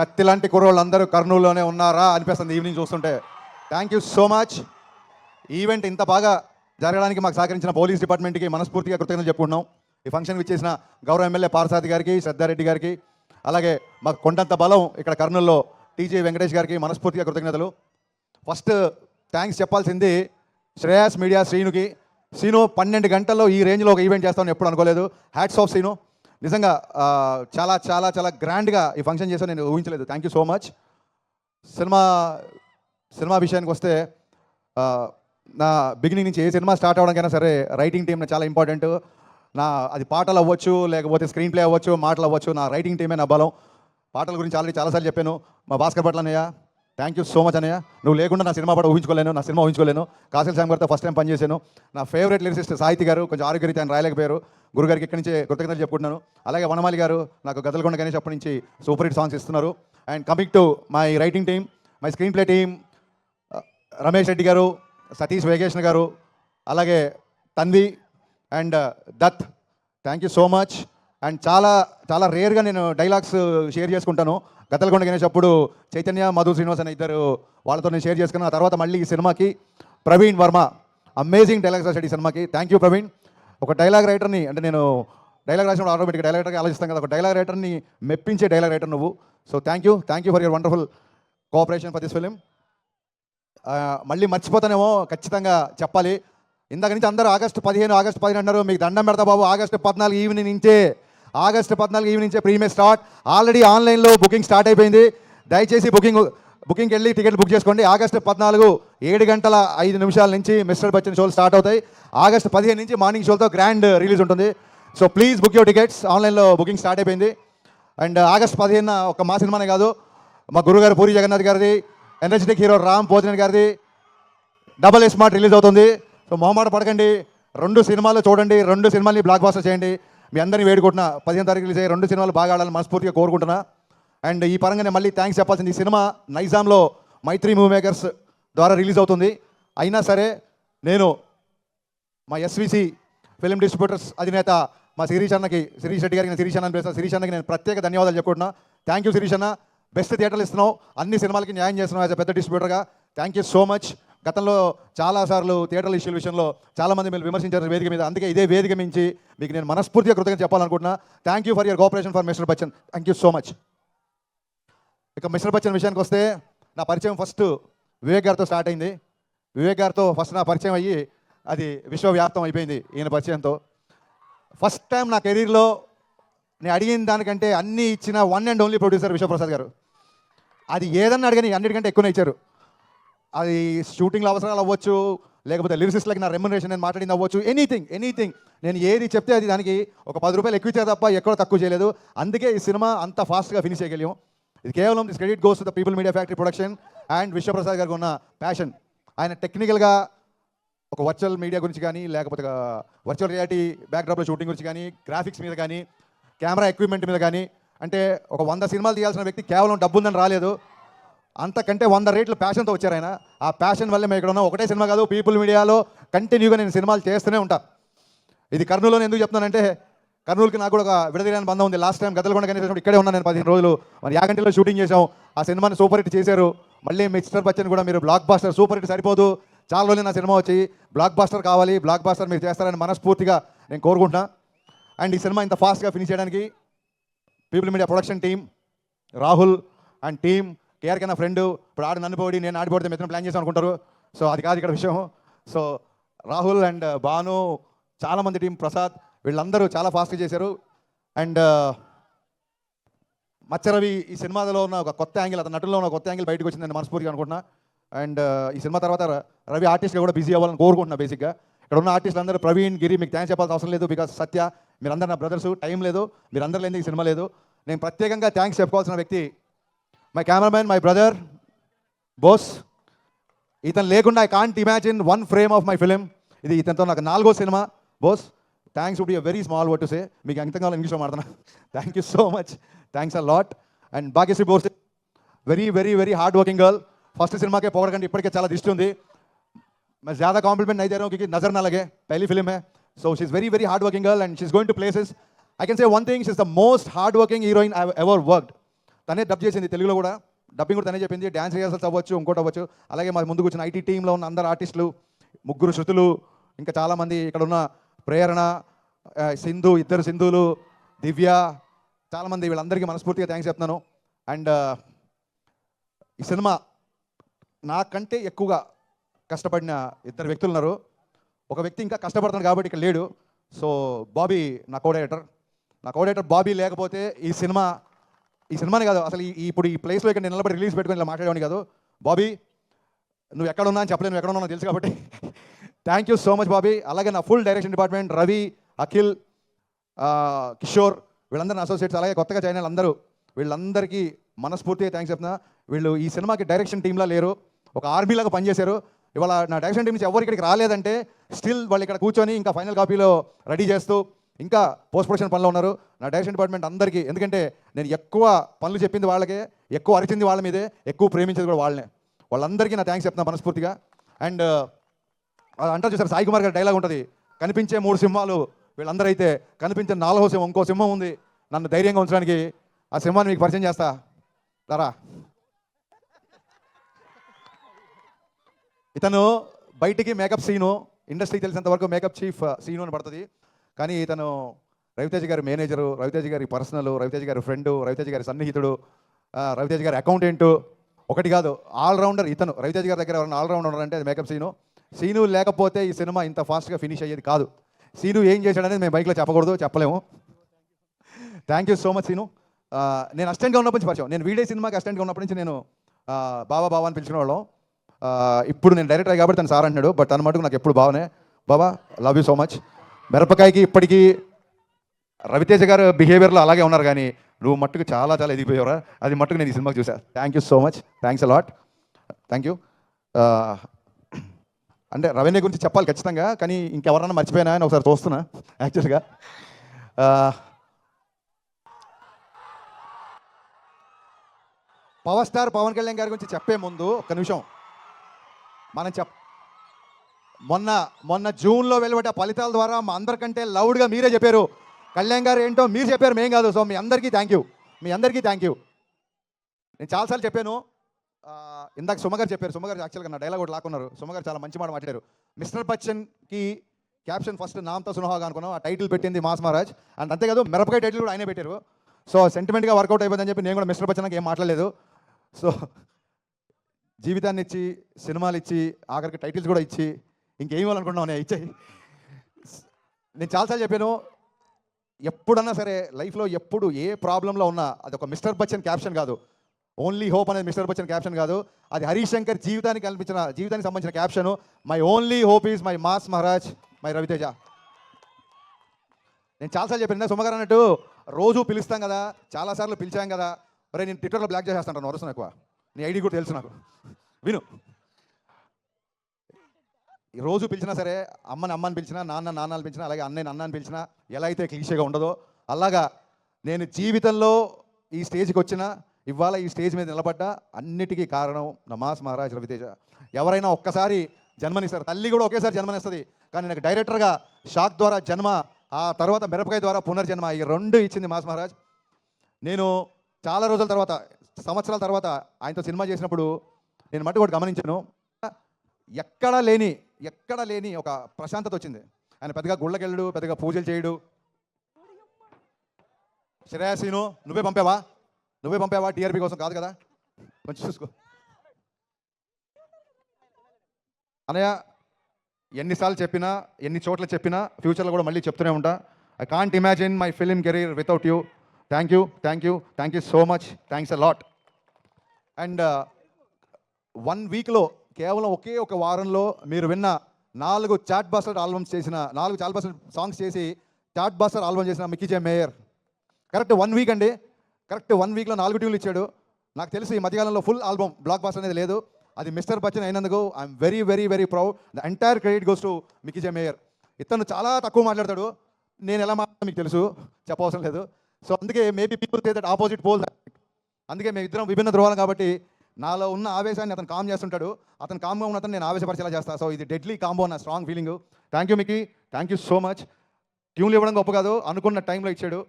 కత్తి లాంటి కుర్రోళ్ళు అందరూ కర్నూలులోనే ఉన్నారా అనిపిస్తుంది ఈవినింగ్ చూస్తుంటే. Thank you so much event ఇంత బాగా జరగడానికి మాకు సహకరించిన పోలీస్ డిపార్ట్మెంట్కి మనస్ఫూర్తిగా కృతజ్ఞతలు చెప్పుకుంటున్నాం. ఈ ఫంక్షన్కి ఇచ్చేసిన గౌరవ ఎమ్మెల్యే పార్సాతి గారికి శ్రద్ధారెడ్డి గారికి అలాగే మాకు కొండంత బలం ఇక్కడ కర్నూలులో టీజీ వెంకటేష్ గారికి మనస్ఫూర్తిగా కృతజ్ఞతలు. ఫస్ట్ థ్యాంక్స్ చెప్పాల్సింది శ్రేయాస్ మీడియా శ్రీనుకి. శ్రీను పన్నెండు గంటల్లో ఈ రేంజ్లో ఒక ఈవెంట్ చేస్తామని ఎప్పుడు అనుకోలేదు. హ్యాట్స్ ఆఫ్ శ్రీను నిజంగా చాలా చాలా చాలా గ్రాండ్గా ఈ ఫంక్షన్ చేసా నేను ఊహించలేదు. Thank you so much cinema cinema విషయానికి వస్తే నా బిగినింగ్ నుంచి ఏ సినిమా స్టార్ట్ అవ్వడానికైనా సరే రైటింగ్ టీం చాలా ఇంపార్టెంట్ నా అది పాటలు అవ్వచ్చు లేకపోతే స్క్రీన్ ప్లే అవ్వచ్చు మాటలు అవ్వచ్చు నా రైటింగ్ టీమే నా బలం. పాటల గురించి ఆల్రెడీ చాలాసార్లు చెప్పాను. మా భాస్కర్ పట్ల అన్నయ్య థ్యాంక్ యూ సో మచ్ అన్నయ్య. నువ్వు లేకుండా నా సినిమా పాట ఊహించుకోలేను నా సినిమా ఊహించుకోలేను. కాసిల్ సాంగ్ గారితో ఫస్ట్ టైం పనిచేశాను. నా ఫేవరెట్ లిరిసిస్ట్ సాహితి గారు కొంచెం ఆరోగ్యరీతి ఆయన రాయలేకపోయారు. గురుగారికి ఇక్కడి నుంచి కృతజ్ఞతలు చెప్పుకుంటున్నాను. అలాగే వనమాలి గారు నాకు గదలకొండ గణేష్ అప్పటి నుంచి సూపర్ హిట్ సాంగ్స్ ఇస్తున్నారు. And coming to my writing team my screenplay team Ramesh Reddy garu Satish Vegesna garu అలాగే తంది and Dutt. Thank you so much. And చాలా చాలా రేర్గా నేను డైలాగ్స్ షేర్ చేసుకుంటాను. గతలకొండ గణేష్ అప్పుడు చైతన్య మధు శ్రీనివాస్ అనే ఇద్దరు వాళ్ళతో నేను షేర్ చేసుకున్నాను. ఆ తర్వాత మళ్ళీ ఈ సినిమాకి ప్రవీణ్ వర్మ అమేజింగ్ డైలాగ్స్ రాశాడు ఈ సినిమాకి. Thank you Praveen. ఒక డైలాగ్ రైటర్ని అంటే నేను డైలాగ్ రాసినప్పుడు ఆటోమేటిక్ డైలాగ్ రైటర్గా ఆలోచిస్తాను కదా ఒక డైలాగ్ రైటర్ని మెప్పించే డైలాగ్ రైటర్ నువ్వు. So thank you thank you for your wonderful cooperation for this film మళ్ళీ మర్చిపోతానేమో ఖచ్చితంగా చెప్పాలి. ఇందాక నుంచి అందరూ ఆగస్టు పదిహేను ఆగస్టు పదిహేను అన్నారు మీకు దండం పెడతా బాబు ఆగస్టు పద్నాలుగు ఈవినింగ్ నుంచే. ఆగస్టు పద్నాలుగు ఈవినింగ్ నుంచే ప్రీమియర్ స్టార్ట్ ఆల్రెడీ ఆన్లైన్లో బుకింగ్ స్టార్ట్ అయిపోయింది. దయచేసి బుకింగ్ బుకింగ్కి వెళ్ళి టికెట్ బుక్ చేసుకోండి. ఆగస్టు పద్నాలుగు ఏడు గంటల ఐదు నిమిషాల నుంచి మిస్టర్ బచ్చన్ షోలు స్టార్ట్ అవుతాయి. ఆగస్టు పదిహేను నుంచి మార్నింగ్ షోలతో గ్రాండ్ రిలీజ్ ఉంటుంది. So please book your tickets. ఆన్లైన్లో బుకింగ్ స్టార్ట్ అయిపోయింది. అండ్ ఆగస్ట్ పదిహేను ఒక మా సినిమానే కాదు మా గురుగారు పూరి జగన్నాథ్ గారిది ఎనర్జెటిక్ హీరో రామ్ పోతినేని గారిది డబల్ స్మార్ట్ రిలీజ్ అవుతుంది. సో మొహమాట పడకండి. రెండు సినిమాలు చూడండి. రెండు సినిమాల్ని బ్లాక్ బాస్టర్ చేయండి. మీ అందరినీ వేడుకుంటున్నా. పదిహేను తారీఖు రిలీజ్ అయ్యి రెండు సినిమాలు బాగా ఆడాలని మనస్ఫూర్తిగా కోరుకుంటున్నా. అండ్ ఈ పరంగా మళ్ళీ థ్యాంక్స్ చెప్పాల్సింది ఈ సినిమా నైజాంలో మైత్రి మూవీ మేకర్స్ ద్వారా రిలీజ్ అవుతుంది. అయినా సరే నేను మా ఎస్విసి ఫిలిం డిస్ట్రిబ్యూటర్స్ అధినేత మా శిరీష్ అన్నకి శిరీష్ రెడ్డి గారికి నేను శిరీష్ అన్న పిలుస్తాను శిరీష్ అన్నకి నేను ప్రత్యేక ధన్యవాదాలు చెప్పుకుంటున్నా. థ్యాంక్ యూ శిరీష్ అన్న. బెస్ట్ థియేటర్లు ఇస్తున్నావు. అన్ని సినిమాలకి న్యాయం చేస్తున్నావు యాజ్ పెద్ద డిస్ట్రిబ్యూటర్గా థ్యాంక్ యూ సో మచ్ గతంలో చాలాసార్లు థియేటర్ల ఇష్యూల విషయంలో చాలామంది మీరు విమర్శించారు వేదిక మీద. అందుకే ఇదే వేదిక మించి మీకు నేను మనస్ఫూర్తిగా కృతజ్ఞత చెప్పాలనుకుంటున్నా. Thank you for your cooperation for mister Bachchan thank you so much ఇక మిషన్ బచ్చన్ విషయానికి వస్తే నా పరిచయం ఫస్ట్ వివేక్ గారితో స్టార్ట్ అయింది. వివేక్ గారితో ఫస్ట్ నా పరిచయం అయ్యి అది విశ్వవ్యాప్తం అయిపోయింది ఈయన పరిచయంతో. ఫస్ట్ టైం నా కెరీర్లో నేను అడిగిన దానికంటే అన్నీ ఇచ్చిన one and only producer Vishwaprasad garu. అది ఏదన్నా అడిగిన అన్నిటికంటే ఎక్కువనే ఇచ్చారు. అది షూటింగ్లో అవసరాలు అవ్వచ్చు లేకపోతే లిరిసిస్ట్లకి నా రెమ్యునరేషన్ నేను మాట్లాడింది అవ్వచ్చు ఎనీథింగ్ ఎనీథింగ్. నేను ఏది చెప్తే అది దానికి ఒక పది రూపాయలు ఎక్కువ ఇచ్చే తప్ప ఎక్కడ తక్కువ చేయలేదు. అందుకే ఈ సినిమా అంత ఫాస్ట్గా ఫినిష్ చేయగలిగాం. ఇది కేవలం this credit goes the people media factory production and Vishwaprasad గారికి ఉన్న ప్యాషన్ ఆయన టెక్నికల్గా ఒక వర్చువల్ మీడియా గురించి కానీ లేకపోతే వర్చువల్ రియాలిటీ బ్యాక్డ్రాప్లో షూటింగ్ గురించి కానీ గ్రాఫిక్స్ మీద కానీ కెమెరా ఎక్విప్మెంట్ మీద కానీ అంటే ఒక వంద సినిమాలు తీయాల్సిన వ్యక్తి కేవలం డబ్బు ఉందని రాలేదు. అంతకంటే వంద రేట్లు ప్యాషన్తో వచ్చారు ఆయన. ఆ ప్యాషన్ వల్లే మేము ఇక్కడ ఉన్నాం. ఒకటే సినిమా కాదు పీపుల్ మీడియాలో కంటిన్యూగా నేను సినిమాలు చేస్తూనే ఉంటా. ఇది కర్నూలులో ఎందుకు చెప్తున్నానంటే కర్నూలుకి నాకు కూడా ఒక విడదీయని బంధం ఉంది. లాస్ట్ టైం గదలకొండ గణేష్ ఇక్కడే ఉన్నాను నేను పదిహేను రోజులు. మరి యాగంటిలో షూటింగ్ చేశాం. ఆ సినిమాని సూపర్ హిట్ చేశారు. మళ్ళీ మిస్టర్ బచ్చన్ కూడా మీరు బ్లాక్ బాస్టర్ సూపర్ హిట్ సరిపోదు. చాలా రోజులు నా సినిమా వచ్చి బ్లాక్ బాస్టర్ కావాలి బ్లాక్ బాస్టర్ మీరు చేస్తారని మనస్ఫూర్తిగా నేను కోరుకుంటున్నా. అండ్ ఈ సినిమా ఇంత ఫాస్ట్గా ఫినిష్ చేయడానికి people media production team Rahul and team KRK నా ఫ్రెండ్ ఇప్పుడు ఆడు నన్ను పోడి నేను ఆడిపోతే మిత్రం ప్లాన్ చేసాం అనుకుంటారు. సో అది కాదు ఇక్కడ విషయం. సో రాహుల్ అండ్ భాను చాలామంది టీం ప్రసాద్ వీళ్ళందరూ చాలా ఫాస్ట్గా చేశారు. అండ్ మచ్చరవి ఈ సినిమాలో ఉన్న ఒక కొత్త యాంగిల్ అతని నటుల్లో ఉన్న కొత్త యాంగిల్ బయటకు వచ్చిందని మనస్ఫూర్తిగా అనుకుంటున్నా. అండ్ ఈ సినిమా తర్వాత రవి ఆర్టిస్ట్గా కూడా బిజీ అవ్వాలని కోరుకుంటున్నా బేసిక్గా ఇక్కడ ఉన్న ఆర్టిస్టులు అందరూ ప్రవీణ్ గిరి మీకు థ్యాంక్స్ చెప్పాల్సిన అవసరం లేదు బికాస్ సత్య మీరందరూ నా బ్రదర్స్ టైం లేదు. మీరందరూ లేని ఈ సినిమా లేదు. నేను ప్రత్యేకంగా థ్యాంక్స్ చెప్పుకోవాల్సిన వ్యక్తి my cameraman my brother Bose ఇతను లేకుండా I can't imagine one frame of my film ఇది ఇతనితో నాకు నాలుగో cinema Bose thanks would be very small word to say మీకు అంకితం కావాలి ఇంగ్లీష్లో మాడుతున్నా thank you so much thanks a lot and Bhagyashree Bose very very very hard working girl first సినిమాకే పొగడకండి ఇప్పటికే చాలా దిష్టి ఉంది मैं ज़्यादा कॉम्प्लीमेंट नहीं दे रहा हूँ क्योंकि नजर ना लगे पहली फिल्म है so she is very very hard working girl and she is going to places I can say one thing she is the most hard working heroine I ever worked తనే డబ్ చేసింది తెలుగులో కూడా dubbing కూడా తనే చెప్పింది dance rehearsals అవ్వచ్చు ఇంకోటి అవ్వచ్చు అలాగే మా ముందుకు వచ్చిన ఐటీ టీంలో ఉన్న అందరు ఆర్టిస్టులు ముగ్గురు శృతులు ఇంకా చాలామంది ఇక్కడ ఉన్న ప్రేరణ సింధు ఇద్దరు సింధులు దివ్య చాలామంది వీళ్ళందరికీ మనస్ఫూర్తిగా థ్యాంక్స్ చెప్తున్నాను. అండ్ ఈ సినిమా నాకంటే ఎక్కువగా కష్టపడిన ఇద్దరు వ్యక్తులు ఉన్నారు. ఒక వ్యక్తి ఇంకా కష్టపడుతున్నాడు కాబట్టి ఇక్కడ లేడు. సో బాబీ నా కోడేటర్ నా కోడేటర్ బాబీ లేకపోతే ఈ సినిమా ఈ సినిమానే కాదు అసలు ఈ- ఇప్పుడు ఈ ప్లేస్లో ఇక్కడ నేను నిలబడి రిలీజ్ పెట్టుకుని ఇలా మాట్లాడేవాడిని కాదు. బాబీ నువ్వు ఎక్కడ ఉన్నా అని చెప్పలేను నువ్వు ఎక్కడ ఉన్నావు తెలుసు కాబట్టి thank you so much Bobby అలాగే నా full direction department Ravi Akhil Kishore వీళ్ళందరూ నా అసోసియేట్స్ అలాగే కొత్తగా జాయిన్ అయిన అందరూ వీళ్ళందరికీ మనస్ఫూర్తిగా థ్యాంక్స్ చెప్తున్నా. వీళ్ళు ఈ సినిమాకి డైరెక్షన్ టీంలా లేరు. ఒక ఆర్మీలాగా పనిచేశారు. ఇవాళ నా డైరెక్షన్ టీం నుంచి ఎవరు ఇక్కడికి రాలేదంటే స్టిల్ వాళ్ళు ఇక్కడ కూర్చొని ఇంకా ఫైనల్ కాపీలో రెడీ చేస్తూ ఇంకా పోస్ట్ ప్రొడక్షన్ పనిలో ఉన్నారు. నా డైరెక్షన్ డిపార్ట్మెంట్ అందరికీ ఎందుకంటే నేను ఎక్కువ పనులు చెప్పింది వాళ్ళకే ఎక్కువ అరిచింది వాళ్ళ మీదే ఎక్కువ ప్రేమించేది కూడా వాళ్ళనే. వాళ్ళందరికీ నా థ్యాంక్స్ చెప్తున్నా మనస్ఫూర్తిగా. అండ్ అంటారు చూసారు సాయి కుమార్ గారి డైలాగ్ ఉంటుంది. కనిపించే మూడు సింహాలు వీళ్ళందరూ అయితే కనిపించే నాలుగో సింహం ఇంకో సింహం ఉంది. నన్ను ధైర్యంగా ఉంచడానికి ఆ సింహాన్ని మీకు పరిచయం చేస్తా. రారా. ఇతను బయటికి మేకప్ సీను ఇండస్ట్రీకి తెలిసినంత వరకు మేకప్ చీఫ్ సీను అని పడుతుంది. కానీ ఇతను రవితేజ్ గారి మేనేజరు రవితేజ్ గారి పర్సనల్ రవితేజ్ గారి ఫ్రెండ్ రవితేజ్ గారి సన్నిహితుడు రవితేజ్ గారి అకౌంటెంటు. ఒకటి కాదు ఆల్రౌండర్ ఇతను రవితేజ్ గారి దగ్గర ఎవరైనా ఆల్రౌండర్ అంటే మేకప్ సీను. సీను లేకపోతే ఈ సినిమా ఇంత ఫాస్ట్గా ఫినిష్ అయ్యేది కాదు. సీను ఏం చేశాడనేది మేము బైక్లో చెప్పకూడదు చెప్పలేము. Thank you so much Seenu. నేను అసిస్టెంట్గా ఉన్నప్పటి నుంచి పరిచయం. నేను వీడియో సినిమాకి అసిస్టెంట్గా ఉన్నప్పటి నుంచి నేను బాబా బాబా అని పిలిచిన వాళ్ళం ఇప్పుడు నేను డైరెక్టర్ కాబట్టి తను సార్ అంటున్నాడు బట్ తన మటుకు నాకు ఎప్పుడు బాగానే Baba love you so much మిరపకాయకి ఇప్పటికీ రవితేజ గారు బిహేవియర్లో అలాగే ఉన్నారు కానీ నువ్వు మట్టుకు చాలా చాలా ఎదిగిపోయావురా. అది మట్టుకు నేను ఈ సినిమాకి చూసా thank you so much thanks a lot thank you అంటే రవీణ గురించి చెప్పాలి ఖచ్చితంగా కానీ ఇంకెవరన్నా మర్చిపోయినా అని ఒకసారి చూస్తున్నా యాక్చువల్గా పవర్ స్టార్ పవన్ కళ్యాణ్ గారి గురించి చెప్పే ముందు ఒక నిమిషం. మనం చెప్ మొన్న మొన్న జూన్లో వెలువడ్డ ఫలితాల ద్వారా మా అందరికంటే లౌడ్గా మీరే చెప్పారు. కళ్యాణ్ గారు ఏంటో మీరు చెప్పారు మేం కాదు. సో మీ అందరికీ థ్యాంక్ యూ మీ అందరికీ థ్యాంక్ యూ నేను చాలాసార్లు చెప్పాను ఇందాక సుమగారు చెప్పారు సుమగారు యాక్చువల్గా నా డైలాగ్ ఒకటి లాక్కున్నారు. సుమగారు చాలా మంచి మాట మాట్లాడారు. మిస్టర్ బచ్చన్కి క్యాప్షన్ ఫస్ట్ నామ్తో సునహాగా అనుకున్నాం ఆ టైటిల్ పెట్టింది మాస్ మహారాజ్. అండ్ అంతేకాదు మిరపకాయ టైటిల్ కూడా ఆయనే పెట్టారు. సో సెంటిమెంట్గా వర్కౌట్ అయిపోయిందని చెప్పి నేను కూడా మిస్టర్ బచ్చన్కి ఏం మాట్లాడలేదు. సో జీవితాన్ని ఇచ్చి సినిమాలు ఇచ్చి ఆఖరికి టైటిల్స్ కూడా ఇచ్చి ఇంకేం ఇవ్వాలనుకుంటున్నావు నేను ఇచ్చాయి. నేను చాలాసార్లు చెప్పాను ఎప్పుడన్నా సరే లైఫ్లో ఎప్పుడు ఏ ప్రాబ్లంలో ఉన్నా అది ఒక మిస్టర్ బచ్చన్ క్యాప్షన్ కాదు. ఓన్లీ హోప్ అనేది మిస్టర్ బచ్చన్ క్యాప్షన్ కాదు. అది హరీష్ శంకర్ జీవితానికి కల్పించిన జీవితానికి సంబంధించిన caption my only hope is my mass Maharaj my Raviteja నేను చాలాసార్లు చెప్పాను సుమగారు అన్నట్టు రోజు పిలుస్తాం కదా చాలాసార్లు పిలిచాం కదా మరి నేను ట్విట్టర్లో బ్లాక్ చేసేస్తాను వరుసను ఎక్కువ. నీ ఐడి కూడా తెలుసు నాకు. విను. ఈ రోజు పిలిచినా సరే అమ్మని అమ్మని పిలిచినా నాన్న నాన్నని పిలిచినా అలాగే అన్నయ్య అన్నని పిలిచినా ఎలా అయితే క్లీషేగా ఉండదో అలాగా నేను జీవితంలో ఈ స్టేజ్కి వచ్చినా ఇవాళ ఈ స్టేజ్ మీద నిలబడ్డా అన్నిటికీ కారణం నమాజ్ మహారాజ్ రవితేజ. ఎవరైనా ఒక్కసారి జన్మనిస్తారు. తల్లి కూడా ఒకేసారి జన్మనిస్తుంది. కానీ నాకు డైరెక్టర్గా షాక్ ద్వారా జన్మ ఆ తర్వాత మిరపకాయ ద్వారా పునర్జన్మ ఈ రెండు ఇచ్చింది మాస్ మహారాజ్. నేను చాలా రోజుల తర్వాత సంవత్సరాల తర్వాత ఆయనతో సినిమా చేసినప్పుడు నేను మట్టి కూడా గమనించాను. ఎక్కడా లేని ఎక్కడా లేని ఒక ప్రశాంతత వచ్చింది. ఆయన పెద్దగా గుళ్ళకెళ్ళడు పెద్దగా పూజలు చేయడు. శ్రేయాసీను నువ్వే పంపావా? నువ్వే పంపావా? టీఆర్పీ కోసం కాదు కదా? కొంచెం చూసుకో. అనయ్య ఎన్నిసార్లు చెప్పినా ఎన్ని చోట్ల చెప్పినా ఫ్యూచర్లో కూడా మళ్ళీ చెప్తూనే ఉంటా. I can't imagine my film career without you thank you thank you thank you so much thanks a lot and one వీక్లో కేవలం ఒకే ఒక వారంలో మీరు విన్న నాలుగు చాట్ బాస్టర్ ఆల్బమ్స్ చేసిన నాలుగు చాట్ బాస్టర్ సాంగ్స్ చేసి చాట్ బాస్టర్ ఆల్బమ్ చేసిన Mickey J Meyer. Correct one week అండి. కరెక్ట్ వన్ వీక్లో నాలుగు ట్యూన్లు ఇచ్చాడు. నాకు తెలిసి ఈ మధ్యకాలంలో ఫుల్ ఆల్బమ్ బ్లాక్ బాస్ అనేది లేదు. అది మిస్టర్ బచ్చన్ అయినందుకు I'm very very very proud the entire credit goes to Mickey J Meyer ఇతను చాలా తక్కువ మాట్లాడతాడు. నేను ఎలా మాట్లాడు మీకు తెలుసు. చెప్పవసరం లేదు. సో అందుకే maybe people say that opposite pole అందుకే మేము ఇద్దరం విభిన్న ధ్రువాలం కాబట్టి నాలో ఉన్న ఆవేశాన్ని అతను కామ్ చేస్తుంటాడు. అతను కామ్గా ఉన్న అతను నేను ఆవేశపరిచేలా చేస్తాను సో ఇది డెడ్లీ కాంబో నా strong feeling thank you Mickey thank you so much ట్యూన్లు ఇవ్వడం గొప్ప కాదు. అనుకున్న టైంలో ఇచ్చాడు.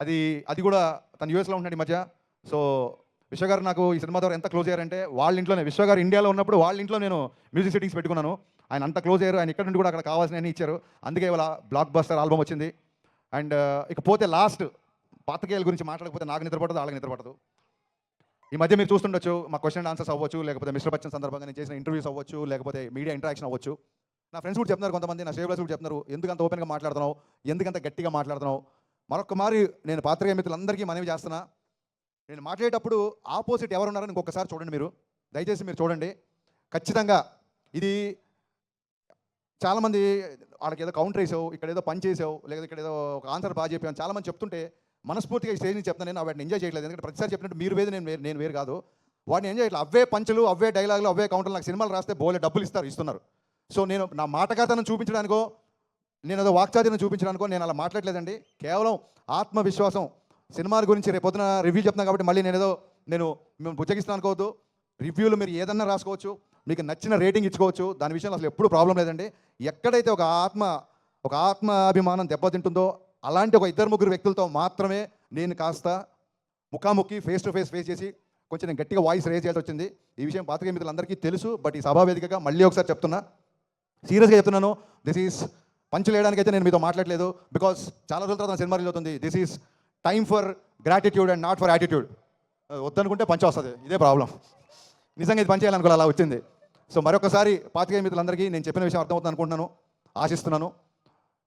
అది అది కూడా తను యూఎస్లో ఉంటున్నాడు ఈ మధ్య. సో విశ్వ గారు నాకు ఈ సినిమా ద్వారా ఎంత క్లోజ్ అయ్యారంటే వాళ్ళ ఇంట్లోనే విశ్వ గారు ఇండియాలో ఉన్నప్పుడు వాళ్ళ ఇంట్లో నేను మ్యూజిక్ సెట్టింగ్స్ పెట్టుకున్నాను. ఆయన అంత క్లోజ్ అయ్యారు. ఆయన ఇక్కడ నుండి కూడా అక్కడ కావాల్సిన అన్ని ఇచ్చారు. అందుకే ఇవాళ బ్లాక్ బస్టర్ ఆల్బమ్ వచ్చింది. అండ్ ఇక పోతే లాస్ట్ పాతకేయాల గురించి మాట్లాడకపోతే నాకు నిద్రపడదు వాళ్ళకి నిద్రపడదు ఈ మధ్య మీరు చూస్తుండొచ్చు మా క్వశ్చన్ ఆన్సర్స్ అవ్వచ్చు లేకపోతే మిస్టర్ బచ్చన్ సందర్భంగా నేను చేసిన ఇంటర్వ్యూస్ అవ్వచ్చు లేకపోతే మీడియా ఇంటరాక్షన్ అవ్వచ్చు. నా ఫ్రెండ్స్ కూడా చెప్తున్నారు కొంతమంది నా షేబ్లర్స్ కూడా చెప్తున్నారు. ఎందుకంత ఓపెన్గా మాట్లాడుతున్నావు? ఎందుకంత గట్టిగా మాట్లాడుతున్నావు? మరొక మారి నేను పాత్రిక మిత్రులందరికీ మనవి చేస్తున్నా. నేను మాట్లాడేటప్పుడు ఆపోజిట్ ఎవరు ఉన్నారని ఇంకొకసారి చూడండి మీరు. దయచేసి మీరు చూడండి. ఖచ్చితంగా ఇది చాలామంది వాళ్ళకి ఏదో కౌంటర్ వేసావు ఇక్కడ ఏదో పని చేసావు లేదా ఇక్కడ ఏదో ఒక ఆన్సర్ బాగా చెప్పాను చాలామంది చెప్తుంటే మనస్ఫూర్తిగా ఈ స్టేజ్ నుంచి చెప్తాను నేను వాటిని ఎంజాయ్ చేయలేదు ఎందుకంటే ప్రతిసారి చెప్పినట్టు మీరు వేరు నేను వేరు నేను వేరు కాదు. వాటిని ఎంజాయ్ చేయట్లేదు. అవే పంచులు అవే డైలాగులు అవే కౌంటర్లు నాకు సినిమాలు రాస్తే బోలే డబ్బులు ఇస్తారు ఇస్తున్నారు. సో నేను నా మాటగాతనం చూపించడానికో నేను ఏదో వాక్చార్యను చూపించడానికి నేను అలా మాట్లాడలేదండి. కేవలం ఆత్మవిశ్వాసం. సినిమాల గురించి రేపు పొద్దున రివ్యూ చెప్తున్నాను కాబట్టి మళ్ళీ నేను ఏదో నేను మేము బుజ్జగిస్తాను అనుకోవద్దు. రివ్యూలు మీరు ఏదన్నా రాసుకోవచ్చు మీకు నచ్చిన రేటింగ్ ఇచ్చుకోవచ్చు దాని విషయంలో అసలు ఎప్పుడు ప్రాబ్లం లేదండి. ఎక్కడైతే ఒక ఆత్మ ఒక ఆత్మ అభిమానం దెబ్బతింటుందో అలాంటి ఒక ఇద్దరు ముగ్గురు వ్యక్తులతో మాత్రమే నేను కాస్త ముఖాముఖి ఫేస్ టు ఫేస్ ఫేస్ చేసి కొంచెం నేను గట్టిగా వాయిస్ రేజ్ చేయాల్సి వచ్చింది. ఈ విషయం పాతక మిత్రులందరికీ తెలుసు బట్ ఈ సభావేదికగా మళ్ళీ ఒకసారి చెప్తున్నా. సీరియస్గా చెప్తున్నాను దిస్ ఈస్ పంచలేయడానికి అయితే నేను మీతో మాట్లాడలేదు బికాస్ చాలా రోజుల తర్వాత సినిమా రిలీజ్ అవుతుంది. This is time for gratitude and not for attitude వద్దనుకుంటే పంచ వస్తుంది. ఇదే ప్రాబ్లం. నిజంగా ఇది పనిచేయాలనుకోవాలి అలా వచ్చింది. సో మరొకసారి పాతికేయ మిత్రులందరికీ నేను చెప్పిన విషయం అర్థమవుతుంది అనుకుంటున్నాను. ఆశిస్తున్నాను.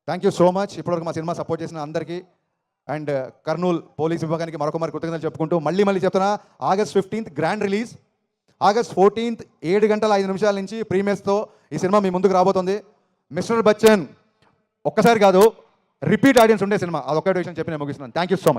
థ్యాంక్ యూ సో మచ్ ఇప్పటివరకు మా సినిమా సపోర్ట్ చేసిన అందరికీ. అండ్ uh, కర్నూలు పోలీస్ విభాగానికి మరొక మరి కృతజ్ఞతలు చెప్పుకుంటూ మళ్ళీ మళ్ళీ చెప్తున్నా August fifteenth grand release August fourteenth ఏడు గంటల ఐదు నిమిషాల నుంచి ప్రీమియర్స్తో ఈ సినిమా మీ ముందుకు రాబోతుంది. మిస్టర్ బచ్చన్ ఒక్కసారి కాదు రిపీట్ ఆడియన్స్ ఉండే సినిమా. అదొక్కటి విషయం చెప్పి నేను ముగిస్తున్నాను. Thank you so much